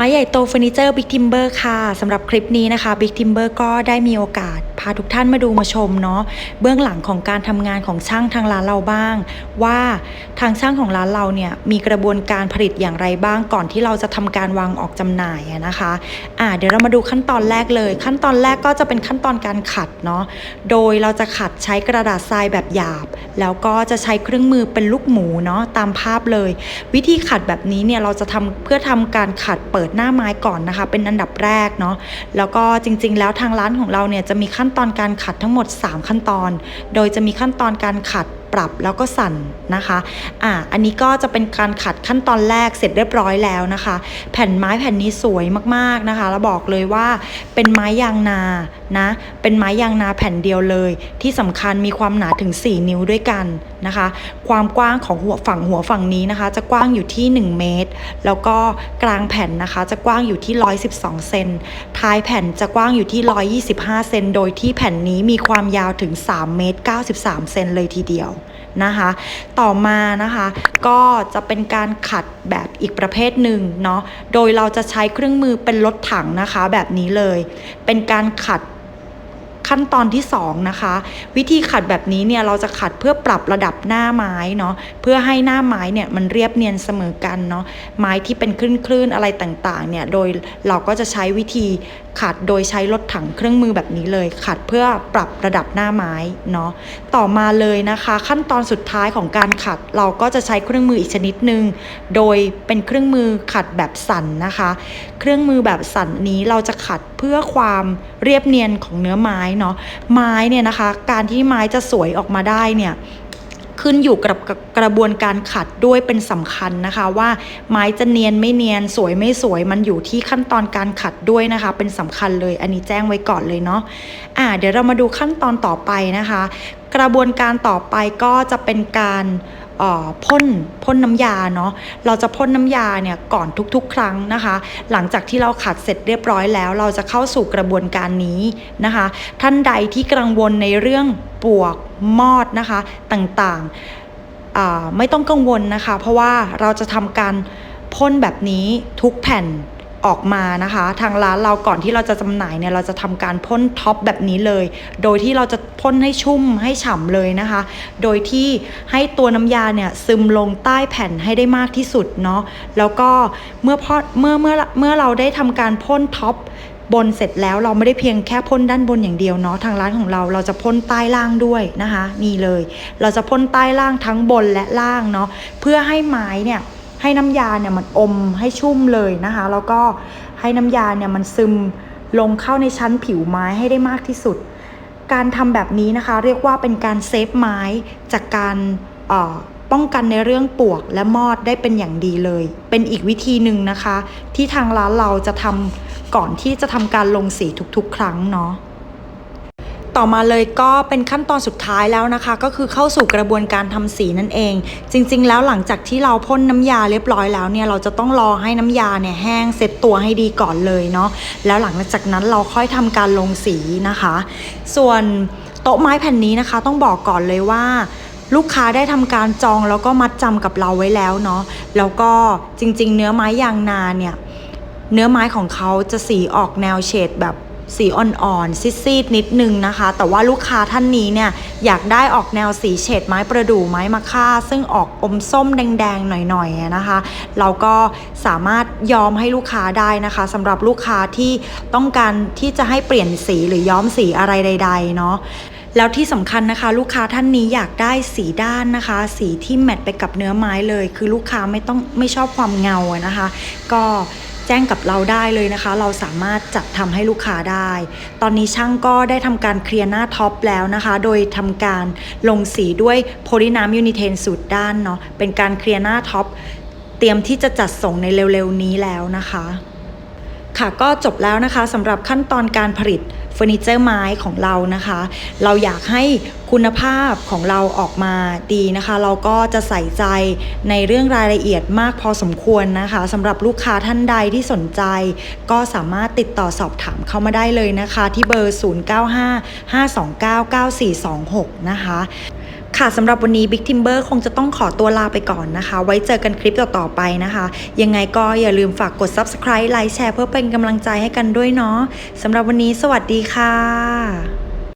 ไม้ใหญ่โตเฟอร์นิเจอร์บิ๊กทิมเบอร์ค่ะสำหรับคลิปนี้นะคะบิ๊กทิมเบอร์ก็ได้มีโอกาส พาทุกท่านมาดูมาชมเนาะเบื้องหลังของการทำงานของช่างทางร้านเราบ้าง ว่าทางช่างของร้านเราเนี่ยมีกระบวนการผลิตอย่างไรบ้าง ก่อนที่เราจะทำการวางออกจำหน่ายนะคะอ่าเดี๋ยวเรามาดูขั้นตอนแรกเลย ขั้นตอนแรกก็จะเป็นขั้นตอนการขัดเนาะโดยเราจะขัดใช้กระดาษทรายแบบหยาบ แล้วก็จะใช้เครื่องมือเป็นลูกหมูเนาะตามภาพเลย วิธีขัดแบบนี้เนี่ยเราจะทำเพื่อทำการขัดเปิดหน้าไม้ก่อนนะคะ เป็นอันดับแรกเนาะแล้วก็จริง ๆ แล้วทางร้านของเราเนี่ยจะมีขั้นั้นตอนการขัดทั้งหมด 3 ขั้นตอน โดยจะมีขั้นตอนการขัดปรับแล้วก็สั่นนะคะอ่าอันนี้ก็จะเป็นการขัดขั้นตอนแรกเสร็จเรียบร้อยแล้วนะคะ แผ่นไม้แผ่นนี้สวยมากๆนะคะแล้วบอกเลยว่าเป็นไม้ยางนานะเป็นไม้ยางนาแผ่นเดียวเลย ที่สำคัญมีความหนาถึง 4 นิ้วด้วยกันนะคะ ความกว้างของหัวฝั่งหัวฝั่งนี้นะคะ จะกว้างอยู่ที่ 1 เมตร แล้วก็กลางแผ่นนะคะ จะกว้างอยู่ที่ 112 เซนท้ายแผ่นจะกว้างอยู่ที่ 125 เซนโดยที่แผ่นนี้มีความยาวถึง 3 เมตร 93 เซนเลยทีเดียวนะคะ ต่อมานะคะก็จะเป็นการขัดแบบอีกประเภทหนึ่งเนาะ โดยเราจะใช้เครื่องมือเป็นรถถังนะคะแบบนี้เลย เป็นการขัดขั้นตอนที่2นะคะ วิธีขัดแบบนี้เนี่ยเราจะขัดเพื่อปรับระดับหน้าไม้เนาะเพื่อให้หน้าไม้เนี่ยมันเรียบเนียนเสมอกันเนาะไม้ที่เป็นคลื่นคลื่นๆอะไรต่างๆเนี่ยโดยเราก็จะใช้วิธี ขัดโดยใช้รถถังเครื่องมือแบบนี้เลย ขัดเพื่อปรับระดับหน้าไม้เนาะต่อมาเลยนะคะ ขั้นตอนสุดท้ายของการขัดเราก็จะใช้เครื่องมืออีกชนิดหนึ่งโดยเป็นเครื่องมือขัดแบบสั่นนะคะ เครื่องมือแบบสั่นนี้เราจะขัดเพื่อความเรียบเนียนของเนื้อไม้เนาะไม้เนี่ยนะคะ การที่ไม้จะสวยออกมาได้เนี่ย ขึ้นอยู่กับกระบวนการขัดด้วยเป็นสำคัญนะคะ ว่าไม้จะเนียนไม่เนียนสวยไม่สวยมันอยู่ที่ขั้นตอนการขัดด้วยนะคะ เป็นสำคัญเลย อันนี้แจ้งไว้ก่อนเลยเนาะอ่าเดี๋ยวเรามาดูขั้นตอนต่อไปนะคะ กระบวนการต่อไปก็จะเป็นการเอ่อพ่นพ่นน้ำยาเนาะเราจะพ่นน้ำยาเนี่ยก่อนทุกๆ ครั้งนะคะ หลังจากที่เราขัดเสร็จเรียบร้อยแล้ว เราจะเข้าสู่กระบวนการนี้นะคะ ท่านใดที่กังวลในเรื่อง ปวกมอดนะคะต่างๆไม่ต้องกังวลนะคะ เพราะว่าเราจะทำการพ่นแบบนี้ทุกแผ่นออกมานะคะ ทางร้านเราก่อนที่เราจะจำหน่ายเนี่ยเราจะทำการพ่นท็อปแบบนี้เลย โดยที่เราจะพ่นให้ชุ่มให้ฉ่ำเลยนะคะ โดยที่ให้ตัวน้ำยาเนี่ยซึมลงใต้แผ่นให้ได้มากที่สุดเนาะแล้วก็เมื่อพอเมื่อเมื่อเมื่อเราได้ทำการพ่นท็อป บนเสร็จแล้วเราไม่ได้เพียงแค่พ่นด้านบนอย่างเดียวเนาะทางร้านของเราเราจะพ่นใต้ล่างด้วยนะคะนี่เลย เราจะพ่นใต้ล่างทั้งบนและล่างเนาะเพื่อให้ไม้เนี่ยให้น้ำยาเนี่ยมันอมให้ชุ่มเลยนะคะ แล้วก็ให้น้ำยาเนี่ยมันซึมลงเข้าในชั้นผิวไม้ให้ได้มากที่สุด การทำแบบนี้นะคะ เรียกว่าเป็นการเซฟไม้จากการ ป้องกันในเรื่องปวกและมอดได้เป็นอย่างดีเลย เป็นอีกวิธีหนึ่งนะคะ ที่ทางร้านเราจะทำก่อนที่จะทำการลงสีทุกๆ ครั้งเนาะต่อมาเลยก็เป็นขั้นตอนสุดท้ายแล้วนะคะ ก็คือเข้าสู่กระบวนการทำสีนั่นเอง จริง ๆ แล้วหลังจากที่เราพ่นน้ำยาเรียบร้อยแล้วเนี่ยเราจะต้องรอให้น้ำยาเนี่ยแห้งเซ็ตตัวให้ดีก่อนเลยเนาะแล้วหลังจากนั้นเราค่อยทำการลงสีนะคะ ส่วนโต๊ะไม้แผ่นนี้นะคะ ต้องบอกก่อนเลยว่า ลูกค้าได้ทำการจองแล้วก็มัดจำกับเราไว้แล้วเนาะแล้วก็จริง ๆ เนื้อไม้ยางนาเนี่ยเนื้อไม้ของเขาจะสีออกแนวเฉดแบบสีอ่อนๆซีดๆนิดนึงนะคะ แต่ว่าลูกค้าท่านนี้เนี่ยอยากได้ออกแนวสีเฉดไม้ประดู่ไม้มะค่า ซึ่งออกอมส้มแดงๆหน่อยๆนะคะ เราก็สามารถยอมให้ลูกค้าได้นะคะสำหรับลูกค้าที่ต้องการที่จะให้เปลี่ยนสีหรือย้อมสีอะไรใด ๆ เนาะ แล้วที่สำคัญนะคะ ลูกค้าท่านนี้อยากได้สีด้านนะคะ สีที่แมทไปกับเนื้อไม้เลย คือลูกค้าไม่ต้องไม่ชอบความเงานะคะ ก็แจ้งกับเราได้เลยนะคะ เราสามารถจัดทำให้ลูกค้าได้ ตอนนี้ช่างก็ได้ทำการเคลียร์หน้าท็อปแล้วนะคะ โดยทำการลงสีด้วยโพลีน้ำยูนิเทนสูตรด้านเนาะเป็นการเคลียร์หน้าท็อปเตรียมที่จะจัดส่งในเร็วๆนี้แล้วนะคะ ค่ะก็จบแล้วนะคะสำหรับขั้นตอนการผลิต เฟอร์นิเจอร์ไม้ของเรานะคะ เราอยากให้คุณภาพของเราออกมาดีนะคะ เราก็จะใส่ใจในเรื่องรายละเอียดมากพอสมควรนะคะสำหรับลูกค้าท่านใดที่สนใจ ก็สามารถติดต่อสอบถามเข้ามาได้เลยนะคะ ที่เบอร์ 0955299426 นะคะ ค่ะสำหรับวันนี้ Big Timber คงจะต้องขอตัวลาไปก่อนนะคะ ไว้เจอกันคลิปต่อๆไปนะคะ ยังไงก็อย่าลืมฝากกด Subscribe ไลค์แชร์เพื่อเป็นกำลังใจให้กันด้วยเนาะสำหรับวันนี้สวัสดีค่ะ